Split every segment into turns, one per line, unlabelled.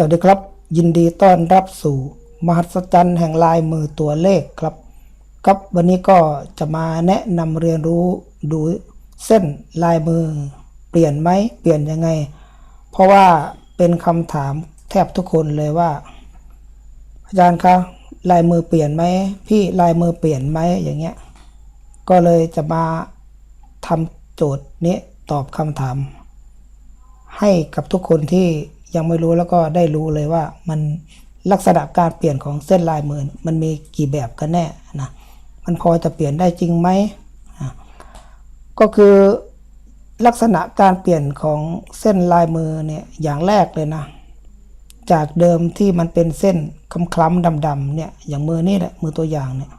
สวัสดีครับ ยินดีต้อนรับสู่ มหัศจรรย์แห่งลายมือตัวเลขครับ ครับวันนี้ก็จะมาแนะนำเรียนรู้ดูเส้นลายมือ เปลี่ยนไหมเปลี่ยนยังไง เพราะว่าเป็นคำถามแทบทุกคนเลยว่า อาจารย์คะลายมือเปลี่ยนไหมพี่ลายมือเปลี่ยนไหมอย่างเงี้ยก็เลยจะมาทำโจทย์นี้ตอบคำถาม ให้กับทุกคนที่ ยังไม่รู้แล้วก็ได้รู้เลยว่ามันลักษณะการเปลี่ยนของเส้นลายมือมันมีกี่แบบกันแน่นะมันพอจะเปลี่ยนได้จริงไหมก็คือลักษณะการเปลี่ยนของเส้นลายมือเนี่ยอย่างแรกเลยนะ จากเดิมที่มันเป็นเส้นคล้ำๆดำๆเนี่ยอย่างมือนี่แหละมือตัวอย่างเนี่ย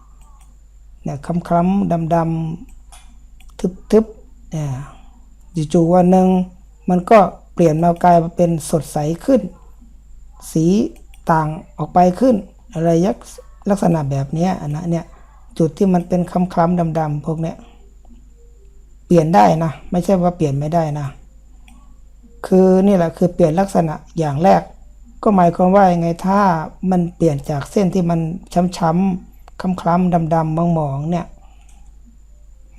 เนี่ยคล้ำๆดำๆทึบๆเนี่ยจู่ๆวันหนึ่งมันก็ ปลี่ยนมากลายมาเป็นสดใสขึ้น สีต่างออกไปขึ้น อะไรยักลักษณะแบบนี้นะเนี่ยจุดที่มันเป็นคล้ำๆดำๆพวกเนี้ยเปลี่ยนได้นะ ไม่ใช่ว่าเปลี่ยนไม่ได้นะ คือนี่แหละคือเปลี่ยนลักษณะอย่างแรก ก็หมายความว่ายังไงถ้ามันเปลี่ยนจากเส้นที่มันช้ำๆคล้ำๆดำๆมองๆเนี่ย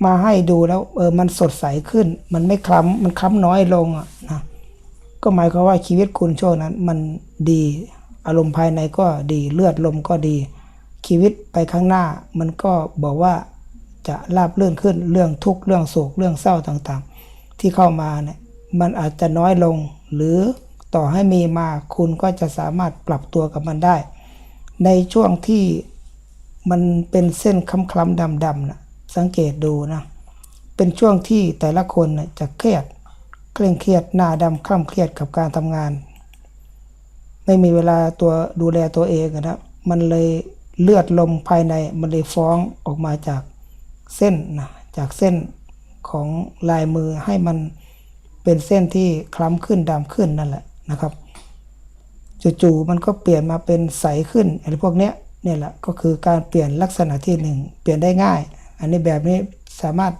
มาให้ดูแล้วเออมันสดใสขึ้น มันไม่คล้ำมันคล้ำน้อยลงอะนะ ก็หมายความว่าชีวิตคุณช่วงนั้นมันดี อารมณ์ภายในก็ดีเลือดลมก็ดี ชีวิตไปข้างหน้ามันก็บอกว่าจะราบเลื่อนขึ้นเรื่องทุกข์เรื่องโศกเรื่องเศร้าต่างๆ ที่เข้ามาเนี่ยมันอาจจะน้อยลง หรือต่อให้มีมาคุณก็จะสามารถปรับตัวกับมันได้ ในช่วงที่มันเป็นเส้นคล้ำๆดำๆนะสังเกตดูนะเป็นช่วงที่แต่ละคนน่ะจะเครียด เคร่งเครียดหน้าดำคล่ำเครียดกับการทำงาน ไม่มีเวลาตัวดูแลตัวเองอะนะมันเลยเลือดลมภายในมันเลยฟ้องออกมาจากเส้นนะจากเส้นของลายมือให้มันเป็นเส้นที่คล้ำขึ้นดำขึ้นนั่นแหละนะครับจู่ๆมันก็เปลี่ยนมาเป็นใสขึ้นอะไรพวกเนี้ยเนี่ยแหละก็คือการเปลี่ยนลักษณะที่หนึ่งเปลี่ยนได้ง่าย อันนี้แบบนี้สามารถ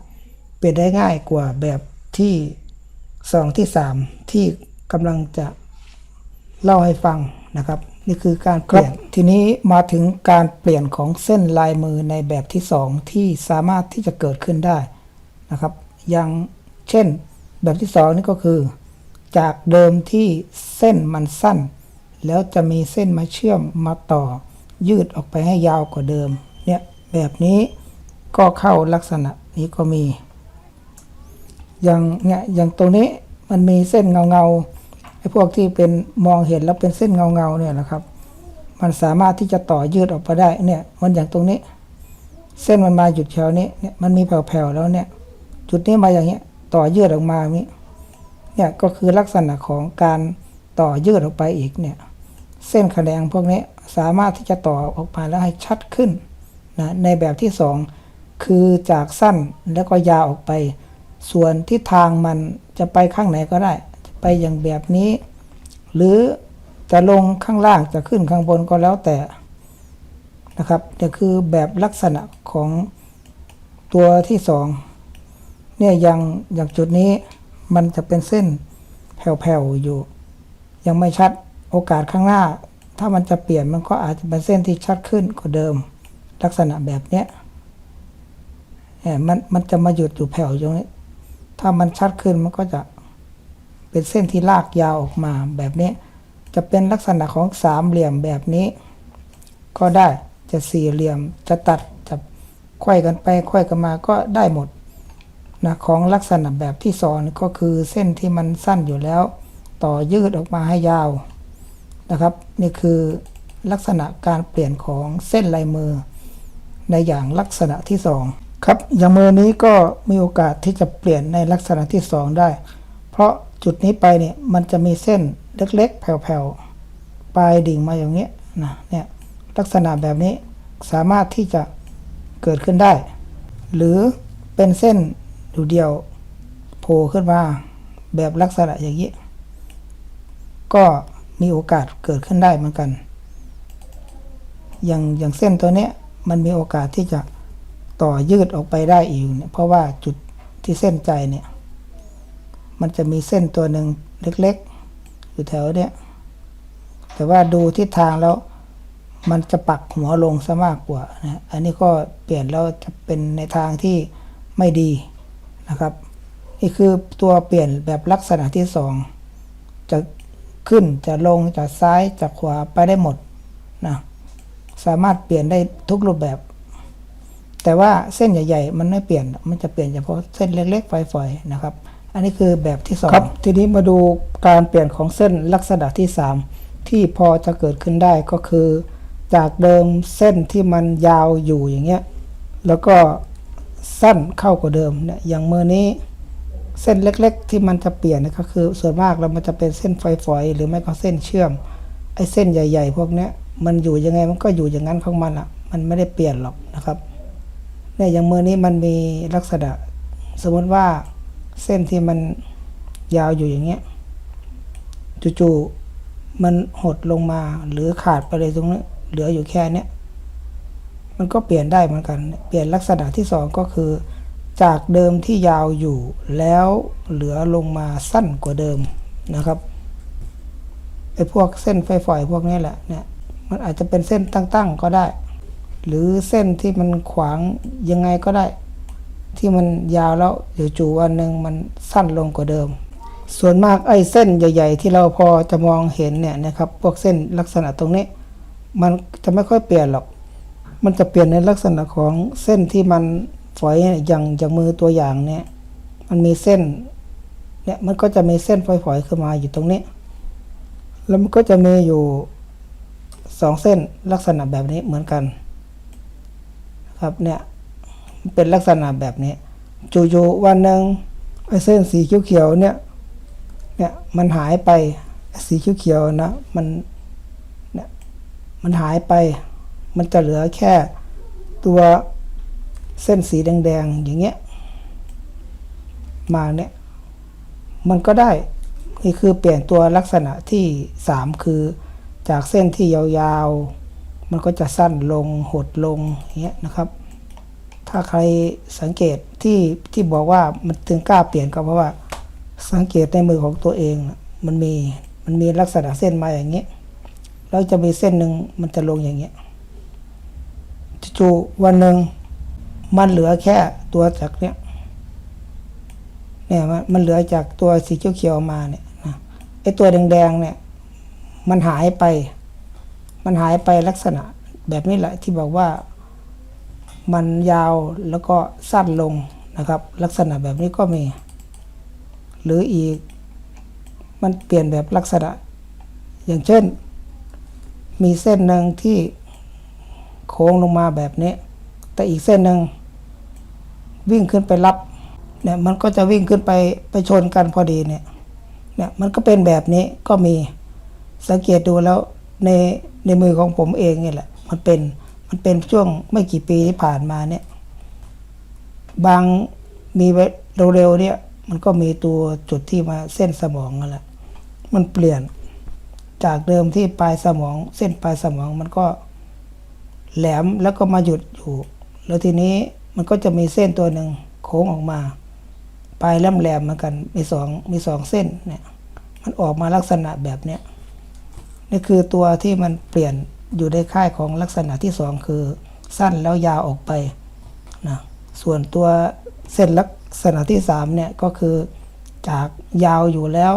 เปลี่ยนได้ง่ายกว่าแบบที่ สองที่สามที่กำลังจะเล่าให้ฟังนะครับ นี่คือการเปลี่ยนทีนี้มาถึงการเปลี่ยนของเส้นลายมือในแบบที่สองที่สามารถที่จะเกิดขึ้นได้นะครับอย่างเช่นแบบที่สองนี่ก็คือ จากเดิมที่เส้นมันสั้น แล้วจะมีเส้นมาเชื่อมมาต่อ ยืดออกไปให้ยาวกว่าเดิมเนี่ยแบบนี้ก็เข้าลักษณะนี้ก็มี อย่างเนี่ยอย่างตรงนี้มันมีเส้นเงาเงาๆไอ้พวกที่เป็นมองเห็นแล้วเป็นเส้นเงาเงาๆเนี่ยนะครับ มันสามารถที่จะต่อยืดออกไปได้เนี่ยมันอย่างตรงนี้ เส้นมันมาหยุดแถวนี้เนี่ยมันมีแผ่วๆแล้วเนี่ย จุดนี้มาอย่างเงี้ยต่อยืดออกมาอย่างนี้เนี่ยก็คือลักษณะของการต่อยืดออกไปอีกเนี่ยเส้นแขนงพวกนี้สามารถที่จะต่อออกมาแล้วให้ชัดขึ้นนะในแบบที่สองคือจากสั้นแล้วก็ยาวออกไป ส่วนทิศทางมันจะไปข้างไหนก็ได้ ไปอย่างแบบนี้ หรือจะลงข้างล่างจะขึ้นข้างบนก็แล้วแต่นะครับนี่คือแบบลักษณะของตัวที่สองเนี่ยย่างอย่างจุดนี้มันจะเป็นเส้นแผ่วๆอยู่ ยังไม่ชัดโอกาสข้างหน้า ถ้ามันจะเปลี่ยนมันก็อาจจะเป็นเส้นที่ชัดขึ้นกว่าเดิม ลักษณะแบบเนี้ยมันมันจะมาหยุดอยู่แผ่วตรงนี้ ถ้ามันชัดขึ้นมันก็จะเป็นเส้นที่ลากยาวออกมาแบบนี้ จะเป็นลักษณะของสามเหลี่ยมแบบนี้ ก็ได้จะสี่เหลี่ยมจะตัดจะไขว้กันไปไขว้กันมาก็ได้หมดนะของลักษณะแบบที่สองนี่ก็คือเส้นที่มันสั้นอยู่แล้ว ต่อยืดออกมาให้ยาวนะครับ นี่คือลักษณะการเปลี่ยนของเส้นลายมือ ในอย่างลักษณะที่สอง ครับอย่างมือนี้ก็มีโอกาสที่จะเปลี่ยนในลักษณะที่สองได้ เพราะจุดนี้ไปเนี่ยมันจะมีเส้นเล็กๆ แผ่วๆปลายดิ่งมาอย่างเงี้ยนะเนี่ยลักษณะแบบนี้สามารถที่จะเกิดขึ้นได้ หรือเป็นเส้นดูเดียวโผล่ขึ้นมาแบบลักษณะอย่างนี้ ก็มีโอกาสเกิดขึ้นได้เหมือนกัน อย่างอย่างเส้นตัวนี้มันมีโอกาสที่จะ ต่อยืดออกไปได้อีกเนี่ยเพราะว่าจุดที่เส้นใจเนี่ย มันจะมีเส้นตัวหนึ่งเล็กๆ อยู่แถวเนี้ยแแต่ว่าดูทิศทางแล้วมันจะปักหัวลงซะมากกว่านะอันนี้ก็เปลี่ยนแล้วจะเป็นในทางที่ไม่ดีนะครับนี่คือตัวเปลี่ยนแบบลักษณะที่สองจะขึ้นจะลงจะซ้ายจะขวาไปได้หมดนะสามารถเปลี่ยนได้ทุกรูปแบบ แต่ว่าเส้นใหญ่ๆ มันไม่เปลี่ยน มันจะเปลี่ยนเฉพาะเส้นเล็กๆ ฝอยๆ นะครับ อันนี้คือแบบที่สองครับ ทีนี้มาดูการเปลี่ยนของเส้นลักษณะที่สามที่พอจะเกิดขึ้นได้ก็คือ จากเดิมเส้นที่มันยาวอยู่อย่างเงี้ย แล้วก็สั้นเข้ากว่าเดิมเนี่ย อย่างมือนี้เส้นเล็ก ๆ ที่มันจะเปลี่ยนนะก็คือ ส่วนมากแล้วมันจะเป็นเส้นฝอยๆ หรือไม่ก็เส้นเชื่อม ไอ้เส้นใหญ่ ๆ พวกเนี้ย มันอยู่ยังไงมันก็อยู่อย่างนั้นของมันอะ มันไม่ได้เปลี่ยนหรอกนะครับ เนี่ยอย่างมือนี้มันมีลักษณะ สมมติว่าเส้นที่มันยาวอยู่อย่างเงี้ยจู่ๆมันหดลงมาหรือขาดไปเลยตรงนี้เหลืออยู่แค่เนี้ยมันก็เปลี่ยนได้เหมือนกัน เปลี่ยนลักษณะที่สองก็คือ จากเดิมที่ยาวอยู่แล้วเหลือลงมาสั้นกว่าเดิมนะครับไอ้พวกเส้นไฟฝอยพวกนี้แหละเนี่ยมันอาจจะเป็นเส้นตั้งๆก็ได้ หรือเส้นที่มันขวางยังไงก็ได้ ที่มันยาวแล้วเดี๋ยวจู่วันหนึ่งมันสั้นลงกว่าเดิม ส่วนมากไอ้เส้นใหญ่ ๆ ที่เราพอจะมองเห็นเนี่ยนะครับพวกเส้นลักษณะตรงนี้ มันจะไม่ค่อยเปลี่ยนหรอก มันจะเปลี่ยนในลักษณะของเส้นที่มันฝอยอย่างจากมือตัวอย่างเนี่ยมันมีเส้นเนี่ยมันก็จะมีเส้นฝอยๆขึ้นมาอยู่ตรงนี้ แล้วมันก็จะมีอยู่สองเส้นลักษณะแบบนี้เหมือนกัน ครับเนี่ยเป็นลักษณะแบบนี้จู่ๆวันหนึ่งไอ้เส้นสีเขียวๆเนี่ยเนี่ยมันหายไปสีเขียวๆนะมันเนี่ยมันหายไป มันจะเหลือแค่ตัวเส้นสีแดงๆอย่างเงี้ยมาเนี่ยมันก็ได้นี่คือเปลี่ยนตัวลักษณะที่สามคือจากเส้นที่ยาวๆ มันก็จะสั้นลงหดลงอย่างเงี้ยนะครับ ถ้าใครสังเกตที่ที่บอกว่ามันถึงกล้าเปลี่ยนก็เพราะว่าสังเกตในมือของตัวเอง มันมีมันมีลักษณะเส้นมาอย่างเงี้ยแล้วจะมีเส้นหนึ่งมันจะลงอย่างเงี้ยจู่ๆวันหนึ่งมันเหลือแค่ตัวจากเนี้ยเนี่ยมันมันเหลือจากตัวสีเขียวๆมาเนี่ยนะไอตัวแดงๆเนี่ย มันหายไป มันหายไปลักษณะแบบนี้แหละที่บอกว่ามันยาวแล้วก็สั้นลงนะครับ ลักษณะแบบนี้ก็มี หรืออีกมันเปลี่ยนแบบลักษณะ อย่างเช่น มีเส้นหนึ่งที่โค้งลงมาแบบนี้ แต่อีกเส้นหนึ่งวิ่งขึ้นไปรับเนี่ยมันก็จะวิ่งขึ้นไปไปชนกันพอดีเนี่ยเนี่ยมันก็เป็นแบบนี้ก็มีสังเกตดูแล้ว ในในมือของผมเองเนี่ยแหละ มันเป็นมันเป็นช่วงไม่กี่ปีที่ผ่านมาเนี่ย บางมีไวเร็วๆเนี่ย มันก็มีตัวจุดที่มาเส้นสมองนั่นแหละมันเปลี่ยนจากเดิมที่ปลายสมอง เส้นปลายสมองมันก็แหลมแล้วก็มาหยุดอยู่ แล้วทีนี้มันก็จะมีเส้นตัวหนึ่งโค้งออกมา ปลายแหลมๆเหมือนกันมีสองมีสองเส้นเนี่ย มันออกมาลักษณะแบบเนี้ย นี่คือตัวที่มันเปลี่ยนอยู่ในค่ายของลักษณะที่สองคือสั้นแล้วยาวออกไปนะส่วนตัวเส้นลักษณะที่สามเนี่ยก็คือจากยาวอยู่แล้ว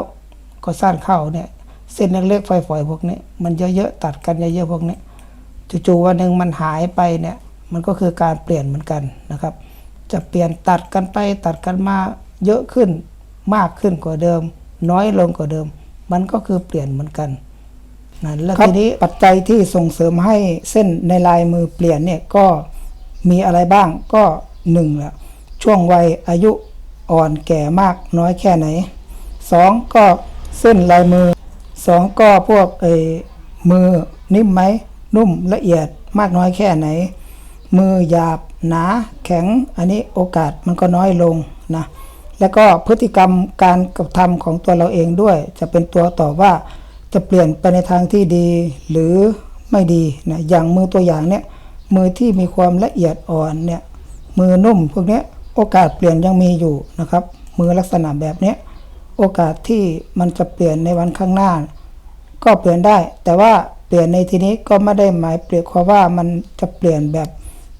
ก็สั้นเข้าเนี่ยเส้นเล็กๆฝอยๆพวกนี้มันเยอะๆตัดกันเยอะๆพวกนี้จู่ๆวันหนึ่งมันหายไปเนี่ยมันก็คือการเปลี่ยนเหมือนกันนะครับ จะเปลี่ยนตัดกันไปตัดกันมาเยอะขึ้นมากขึ้นกว่าเดิม น้อยลงกว่าเดิม มันก็คือเปลี่ยนเหมือนกัน นะแล้วทีนี้ปัจจัยที่ส่งเสริมให้เส้นในลายมือเปลี่ยนเนี่ยก็มีอะไรบ้างก็หนึ่งละช่วงวัยอายุอ่อนแก่มากน้อยแค่ไหนสองก็เส้นลายมือสองก็พวกไอ้มือนิ่มไหมนุ่มละเอียดมากน้อยแค่ไหน มือหยาบหนาแข็งอันนี้โอกาสมันก็น้อยลงนะแล้วก็พฤติกรรมการกระทำของตัวเราเองด้วย จะเป็นตัวตอบว่า จะเปลี่ยนไปในทางที่ดีหรือไม่ดีนะอย่างมือตัวอย่างเนี่ยมือที่มีความละเอียดอ่อนเนี่ยมือนุ่มพวกเนี้ยโอกาสเปลี่ยนยังมีอยู่นะครับ มือลักษณะแบบเนี้ยโอกาสที่มันจะเปลี่ยนในวันข้างหน้า ก็เปลี่ยนได้ แต่ว่าเปลี่ยนในทีนี้ก็ไม่ได้หมายเปลี่ยนความว่ามันจะเปลี่ยนแบบ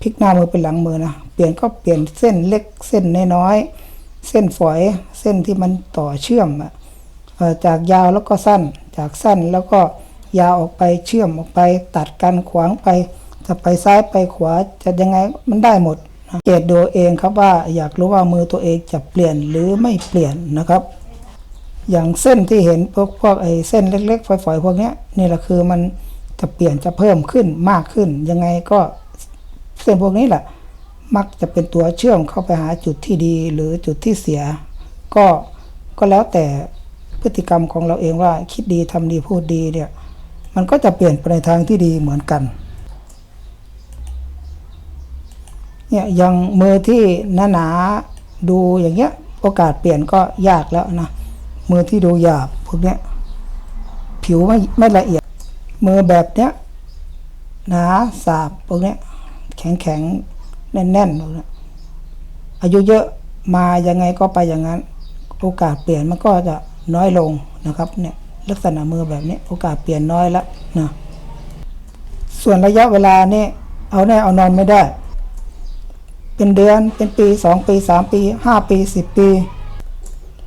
พลิกหน้ามือเป็นหลังมือนะเปลี่ยนก็เปลี่ยนเส้นเล็กเส้นน้อยเส้นฝอยเส้นที่มันต่อเชื่อมอจากยาวแล้วก็สั้น จากสั้นแล้วก็ยาวออกไปเชื่อมออกไป ตัดกันขวางไป จะไปซ้ายไปขวาจะยังไงมันได้หมดเกตดูเองครับว่าอยากรู้ว่ามือตัวเองจะเปลี่ยนหรือไม่เปลี่ยนนะครับ อย่างเส้นที่เห็นพวกพวกไอ้เส้นเล็กๆฝอยๆพวกนี้นี่แหละคือมันจะเปลี่ยนจะเพิ่มขึ้นมากขึ้น ยังไงก็เส้นพวกนี้แหละ มักจะเป็นตัวเชื่อมเข้าไปหาจุดที่ดีหรือจุดที่เสีย ก็ก็แล้วแต่ พฤติกรรมของเราเองว่าคิดดีทำดีพูดดีเนี่ยมันก็จะเปลี่ยนไปในทางที่ดีเหมือนกันเนี่ยอย่างมือที่หนาๆดูอย่างเงี้ยโอกาสเปลี่ยนก็ยากแล้วนะมือที่ดูหยาบพวกเนี้ยผิวไม่ไม่ละเอียด มือแบบเนี้ยหนาสาบพวกเนี้ยแข็งแข็งแน่นๆพวกเนี้ยอายุเยอะมายังไงก็ไปอย่างนั้น โอกาสเปลี่ยนมันก็จะ น้อยลงนะครับเนี่ยลักษณะมือแบบนี้โอกาสเปลี่ยนน้อยแล้วนะส่วนระยะเวลานี่เอาแน่เอานอนไม่ได้ เป็นเดือนเป็นปีสองปีสามปีห้าปีสิบปี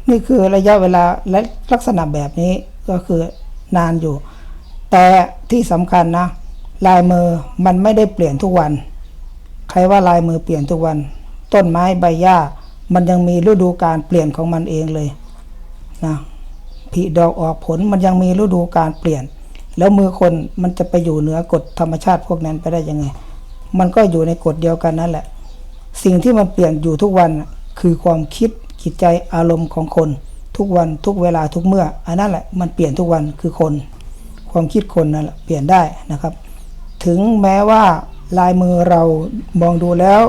นี่คือระยะเวลาและลักษณะแบบนี้ก็คือนานอยู่ แต่ที่สำคัญนะ ลายมือมันไม่ได้เปลี่ยนทุกวัน ใครว่าลายมือเปลี่ยนทุกวัน ต้นไม้ใบหญ้ามันยังมีฤดูการเปลี่ยนของมันเองเลย นะผลิดอกออกผลมันยังมีฤดูการเปลี่ยน แล้วมือคนมันจะไปอยู่เหนือกฎธรรมชาติพวกนั้นไปได้ยังไง มันก็อยู่ในกฎเดียวกันนั่นแหละ สิ่งที่มันเปลี่ยนอยู่ทุกวันคือความคิดจิตใจอารมณ์ของคน ทุกวันทุกเวลาทุกเมื่ออันนั้นแหละมันเปลี่ยนทุกวันคือคน ความคิดคนนั่นแหละเปลี่ยนได้นะครับ ถึงแม้ว่าลายมือเรามองดูแล้ว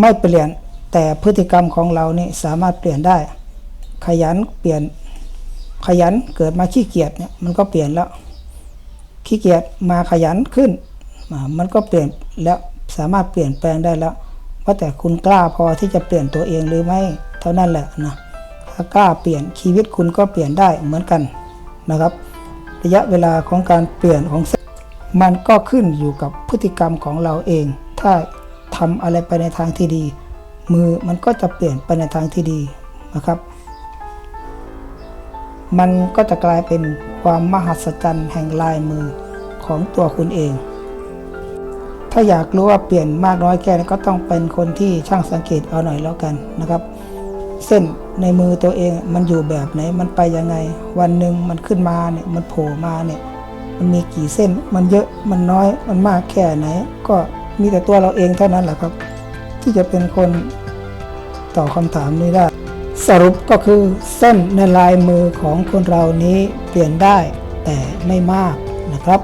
ไม่เปลี่ยน แต่พฤติกรรมของเรานี่สามารถเปลี่ยนได้ ขยันเปลี่ยนขยันเกิดมาขี้เกียจเนี่ยมันก็เปลี่ยนแล้ว ขี้เกียจมาขยันขึ้น มันก็เปลี่ยนแล้วสามารถเปลี่ยนแปลงได้แล้วว่าแต่คุณกล้าพอที่จะเปลี่ยนตัวเองหรือไม่เท่านั้นแหละนะถ้ากล้าเปลี่ยนชีวิตคุณก็เปลี่ยนได้เหมือนกันนะครับ ระยะเวลาของการเปลี่ยนของมันก็ขึ้นอยู่กับพฤติกรรมของเราเอง ถ้าทำอะไรไปในทางที่ดี มือมันก็จะเปลี่ยนไปในทางที่ดีนะครับ มันก็จะกลายเป็นความมหัศจรรย์แห่งลายมือของตัวคุณเอง ถ้าอยากรู้ว่าเปลี่ยนมากน้อยแค่ไหนก็ต้องเป็นคนที่ช่างสังเกตเอาหน่อยแล้วกันนะครับ เส้นในมือตัวเองมันอยู่แบบไหนมันไปยังไง วันหนึ่งมันขึ้นมาเนี่ยมันโผล่มาเนี่ยมันมีกี่เส้นมันเยอะมันน้อยมันมากแค่ไหน ก็มีแต่ตัวเราเองเท่านั้นแหละครับ ที่จะเป็นคนตอบคำถามนี้ได้ สรุปก็คือเส้นในลายมือของคนเรานี้เปลี่ยนได้แต่ไม่มากนะครับ